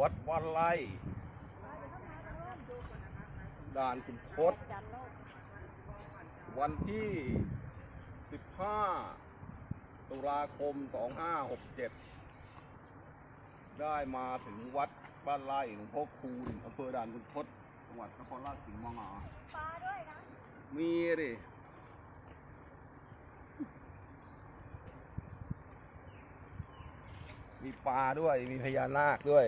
วัดวันไล่ด่านคุณทศวันที่ 15 ตุลาคม 2567 ได้มาถึงวัดบ้านไร่หลวงพ่อคูณอำเภอด่านคุณทศจังหวัดนครราชสีมา ปลาด้วยนะ มีดิมีปลาด้วย มีพญานาคด้วย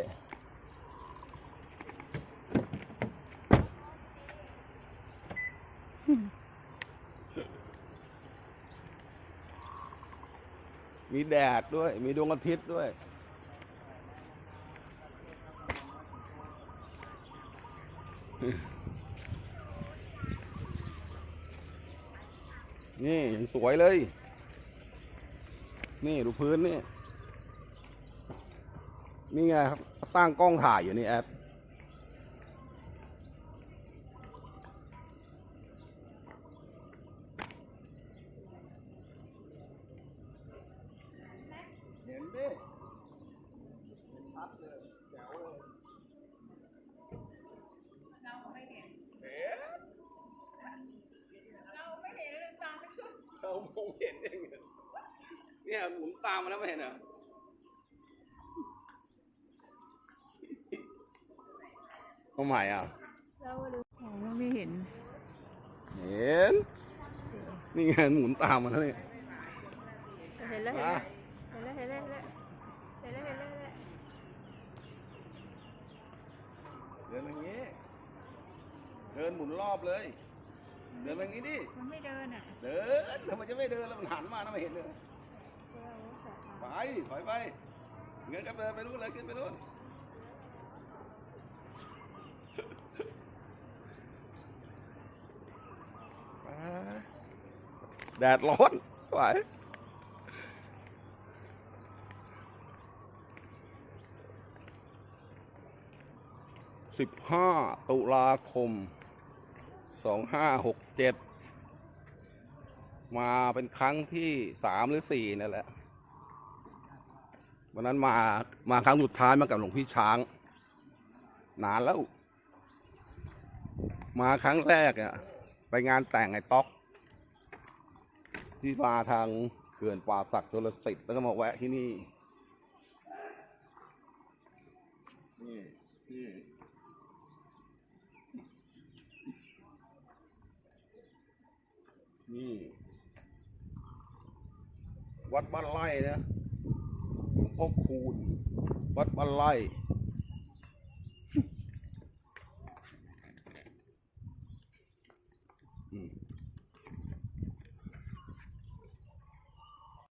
มีแดดด้วย มีดวงอาทิตย์ด้วย นี่สวยเลย นี่ดูพื้นนี่ นี่ไงครับตั้งกล้องถ่ายอยู่นี่แอด เห็นดิชัดเลยแจ๋วเลย เราไม่เห็น เห็น เราไม่เห็นเลยตามไม่ขึ้น เรา มองเห็นเองเนี่ยหมุนตามมาแล้วไม่เห็นเหรอทำไมอะเราดูอ๋อไม่เห็น เห็น นี่ไงหมุนตามมาแล้วเนี่ยเห็นแล้วมาเห็นแล้วเห็นแล้วเห็นแล้วเห็นแล้วเห็นแล้วเห็นแล้วเดินอย่างนี้ เดินหมุนรอบเลย เดินแบบนี้ดิ มันไม่เดินอะเดิ นทำไมจะไม่เดินแล้วมันหันมานะไม่เห็นเลยไปถอยไปเงินก็เดินไปนู่นเลยขึ้นไปนู่นแดดร้อนไหวสิบห้าตุลาคมสองห้าหกเจ็ด มาเป็นครั้งที่สามหรือสี่นั่นแหละ วันนั้นมามาครั้งสุดท้ายมากับหลวงพี่ช้าง นานแล้ว มาครั้งแรกอะไปงานแต่งไอ้ต๊อก ที่มาทางเขื่อนป่าศักดิ์ชลสิทธิ์แล้วก็มาแวะที่นี่นี่นี่ วัดบ้านไร่นะหลวงพ่อคูณ วัดบ้านไร่อืม